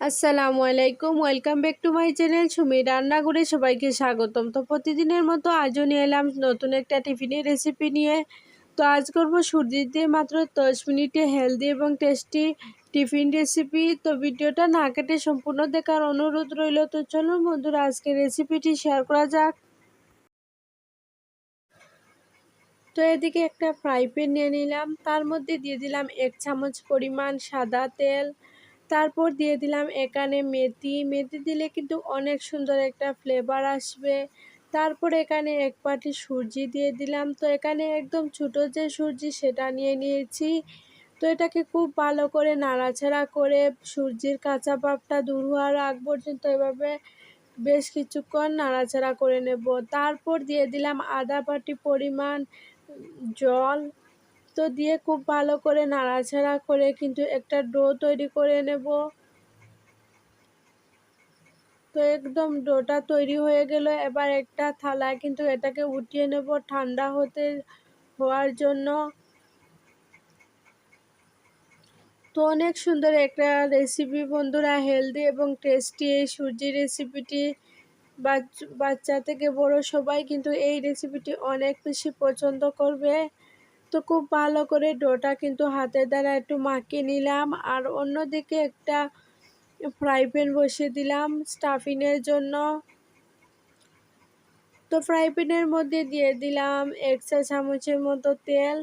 আসসালামু আলাইকুম welcome back to my channel Sumi রান্নাঘরে সবাইকে স্বাগতম। তো প্রতিদিনের মতো আজও নিয়ে এলাম নতুন একটা টিফিনের রেসিপি নিয়ে। তো আজ করব সূর্যি দিয়ে মাত্র দশ মিনিটে হেলদি এবং টেস্টি টিফিন রেসিপি তো ভিডিওটা না কেটে সম্পূর্ণ দেখার অনুরোধ রইল। তো চলো বন্ধুরা আজকে রেসিপিটি শেয়ার করা যাক। তো এদিকে একটা ফ্রাই প্যান নিয়ে নিলাম। তার মধ্যে দিয়ে দিলাম এক চামচ পরিমাণ সাদা তেল তারপর দিয়ে দিলাম এখানে মেথি। মেথি দিলে কিন্তু অনেক সুন্দর একটা ফ্লেভার আসবে। তারপর এখানে এক পাটি সুজি দিয়ে দিলাম। তো এখানে একদম ছোটো যে সুজি সেটা নিয়ে নিয়েছি। তো এটাকে খুব ভালো করে নাড়াচাড়া করে সূর্যির কাঁচা পাপটা দূর হওয়ার আগ পর্যন্ত এভাবে বেশ কিছুক্ষণ নাড়াচাড়া করে নেব। তারপর দিয়ে দিলাম আদা পাটি পরিমাণ জল। তো দিয়ে খুব ভালো করে নাড়াচাড়া করে কিন্তু একটা ডো তৈরি করে নেব। তো একদম ডোটা তৈরি হয়ে গেল। এবার একটা থালায় কিন্তু এটাকে উঠিয়ে নেব ঠান্ডা হতে, হওয়ার জন্য। তো অনেক সুন্দর একটা রেসিপি বন্ধুরা হেলদি এবং টেস্টি এই সূর্যি রেসিপিটি বাচ্চা থেকে বড় সবাই কিন্তু এই রেসিপিটি অনেক বেশি পছন্দ করবে। তো খুব ভালো করে ডোটা কিন্তু হাতের দ্বারা একটু মাখিয়ে নিলাম। আর অন্যদিকে একটা ফ্রাই প্যান বসিয়ে দিলাম স্টাফিংয়ের জন্য। তো ফ্রাই প্যানের মধ্যে দিয়ে দিলাম এক চা চামচের মতো তেল,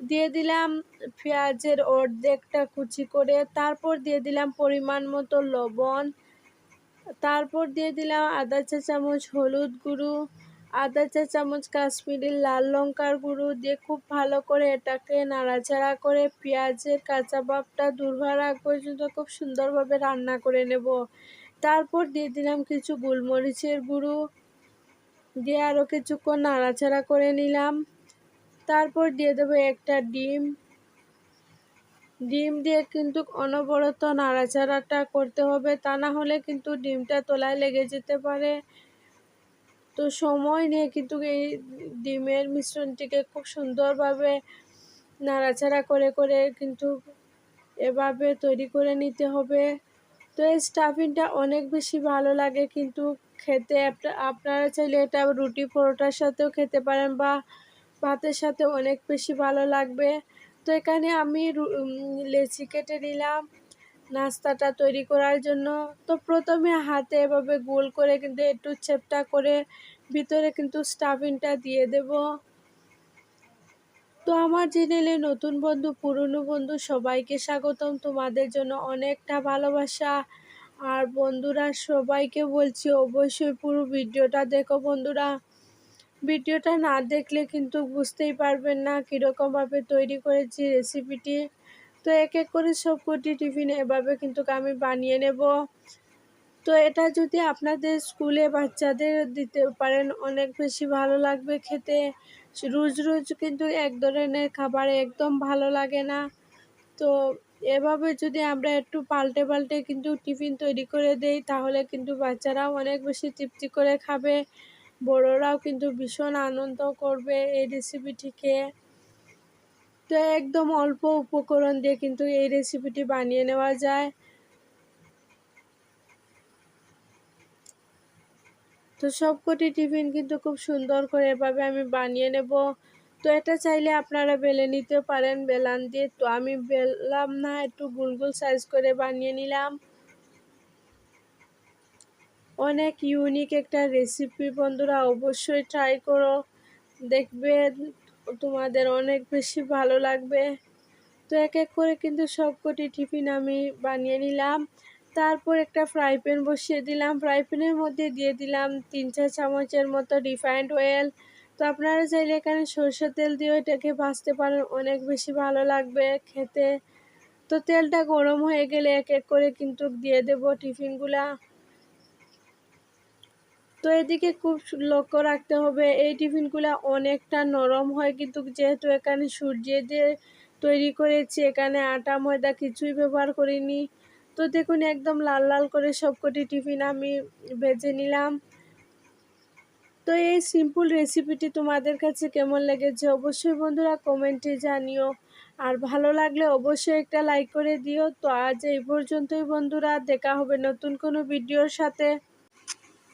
দিয়ে দিলাম পেঁয়াজের অর্ধেকটা কুচি করে, তারপর দিয়ে দিলাম পরিমাণ মতো লবণ, তারপর দিয়ে দিলাম আধা চা চামচ হলুদ গুঁড়ো আধা চা, চামচ, কাশ্মীরি লাল লঙ্কার গুঁড়ো দিয়ে খুব ভালো করে এটাকে নাড়াচাড়া করে পেঁয়াজের কাঁচা ভাবটা দূর হওয়ার আগ পর্যন্ত খুব সুন্দরভাবে রান্না করে নেব। তারপর দিয়ে দিলাম কিছু গোলমরিচের গুঁড়ো দিয়ে আরও কিছুক্ষণ নাড়াচাড়া করে নিলাম। তারপর দিয়ে দেবো একটা ডিম। ডিম দিয়ে কিন্তু অনবরত নাড়াচাড়াটা করতে হবে, তা না হলে কিন্তু ডিমটা তোলায় লেগে যেতে পারে। তো সময় নিয়ে কিন্তু এই ডিমের মিশ্রণটিকে খুব সুন্দরভাবে নাড়াচাড়া করে করে কিন্তু এভাবে তৈরি করে নিতে হবে। তো এই স্টাফিংটা অনেক বেশি ভালো লাগে কিন্তু খেতে। আপনারা চাইলে এটা রুটি পরোটার সাথেও খেতে পারেন বা ভাতের সাথে অনেক বেশি ভালো লাগবে। তো এখানে আমি লেচি কেটে নিলাম। নাস্তাটা তৈরি করার জন্য। তো প্রথমে হাতে এভাবে গোল করে কিন্তু একটু চেপটা করে ভিতরে কিন্তু স্টাফিংটা দিয়ে দেব। তো আমার চ্যানেলে নতুন বন্ধু, পুরনো বন্ধু সবাইকে স্বাগতম। তোমাদের জন্য অনেকটা ভালোবাসা। আর বন্ধুরা, সবাইকে বলছি অবশ্যই পুরো ভিডিওটা দেখো বন্ধুরা। ভিডিওটা না দেখলে কিন্তু বুঝতেই পারবেন না কীরকমভাবে তৈরি করেছি রেসিপিটি তো এক এক করে সব সবকটি টিফিন এভাবে কিন্তু আমি বানিয়ে নেব। তো এটা যদি আপনাদের স্কুলে বাচ্চাদের দিতে পারেন, অনেক বেশি ভালো লাগবে খেতে। রোজ রোজ কিন্তু এক ধরনের খাবার একদম ভালো লাগে না। তো এভাবে যদি আমরা একটু পাল্টে পাল্টে কিন্তু টিফিন তৈরি করে দেই, তাহলে কিন্তু বাচ্চারাও অনেক বেশি তৃপ্তি করে খাবে। বড়রাও কিন্তু ভীষণ আনন্দ করবে এই রেসিপিটিকে তো একদম অল্প উপকরণ দিয়ে কিন্তু এই রেসিপিটি বানিয়ে নেওয়া যায়। তো সবকটি টিফিন কিন্তু খুব সুন্দর করে এভাবে আমি বানিয়ে নেব। তো এটা চাইলে আপনারা বেলে নিতে পারেন, বেলান দিয়ে। তো আমি বেললাম না, একটু গুল গুল সাইজ করে বানিয়ে নিলাম। অনেক ইউনিক একটা রেসিপি বন্ধুরা, অবশ্যই ট্রাই করো। দেখবে তোমাদের অনেক বেশি ভালো লাগবে। তো এক এক করে কিন্তু সবকটি টিফিন আমি বানিয়ে নিলাম। তারপর একটা ফ্রাই প্যান বসিয়ে দিলাম। ফ্রাই প্যানের মধ্যে দিয়ে দিলাম তিন চার চামচের মতো রিফাইন্ড অয়েল তো আপনারা চাইলে এখানে সরষের তেল দিয়েও এটাকে ভাজতে পারেন, অনেক বেশি ভালো লাগবে খেতে। তো তেলটা গরম হয়ে গেলে এক এক করে কিন্তু দিয়ে দেব টিফিনগুলা। তো এদিকে খুব লক্ষ্য রাখতে হবে, এই টিফিনগুলো অনেকটা নরম হয় কিন্তু যেহেতু এখানে সূর্য দিয়ে তৈরি করেছি, এখানে আটা, ময়দা কিছুই ব্যবহার করিনি। তো দেখুন একদম লাল লাল করে সবকটি টিফিন আমি ভেজে নিলাম। তো এই সিম্পল রেসিপিটি তোমাদের কাছে কেমন লেগেছে অবশ্যই বন্ধুরা কমেন্টে জানিও। আর ভালো লাগলে অবশ্যই একটা লাইক করে দিও। তো আজ এই পর্যন্তই বন্ধুরা, দেখা হবে নতুন কোনো ভিডিওর সাথে।